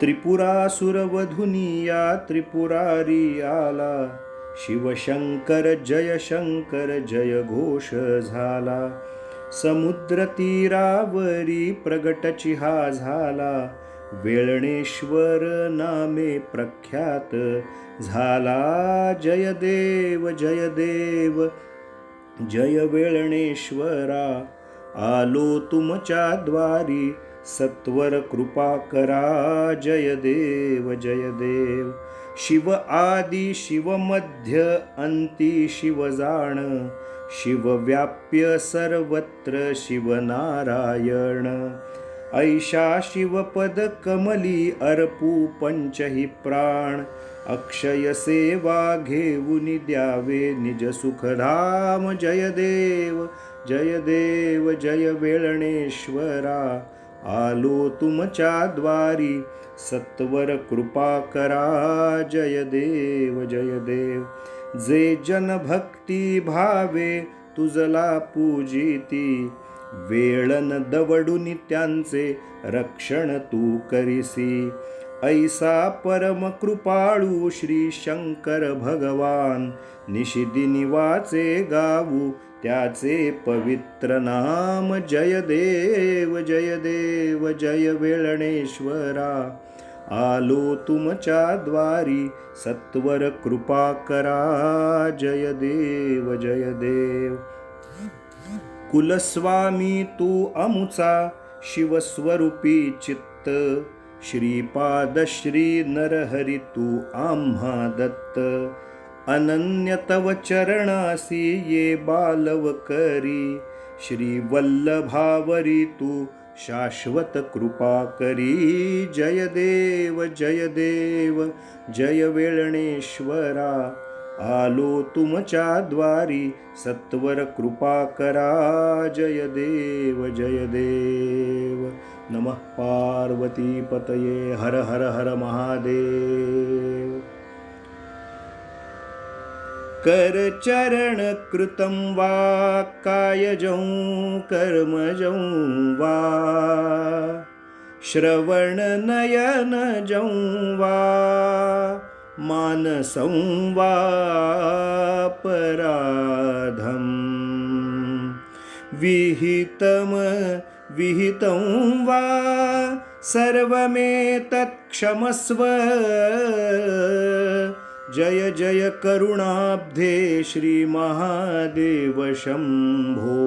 त्रिपुरासुरवधुनी या त्रिपुरारी आला शिवशंकर जय शंकर जय घोष झाला समुद्र तीरावरी प्रगटची हा झाला वेळणेश्वर नामे प्रख्यात झाला जय देव जय देव जय वेळणेश्वरा आलो तुमच्या द्वारी सत्वर कृपा करा जय देव जय देव. शिव आदि शिव मध्य अंती शिव जाण शिव व्याप्य सर्वत्र शिव नारायण. ऐशा शिवपद कमली अर्पू पंचही प्राण अक्षय सेवा घेऊन द्यावे निज सुखधाम. जय देव जय देव जय वेळणेश्वरा. आलो तुमच्या द्वारी. सत्वर कृपा करा. जय देव जय देव. जे जन भक्ती भावे तुझला पूजिती. वेळन दवडून त्यांचे रक्षण तू करिसी. ऐसा परम कृपाळू श्री शंकर भगवान. निशिदिनी वाचे गाऊ त्याचे पवित्र नाम जय देव जय देव जय वेळणेश्वरा आलो तुमच्या द्वारी सत्वर कृपा करा जय देव जय देव. कुलस्वामी तू अमुचा शिवस्वरूपी चित्त. श्रीपाद श्री तू आम्हा दत्त अनन्य तव चरणासी ये बालवकरी। श्रीवल्लभावरी तू शाश्वत कृपा करी जय देव जय देव जय वेळणेश्वरा। आलो तुमच्या द्वारी सत्वर कृपा करा जय देव जय देव नमः पार्वतीपतये हर हर हर महादेव। करचरण कृतं वा कायजं कर्मजं वा। श्रवणनयनजं वा मानसं वा पराधम् विहितम विहितं वा सर्वमेतत्क्षमस्व जय जय करुणाब्धे श्रीमहादेव शम्भो।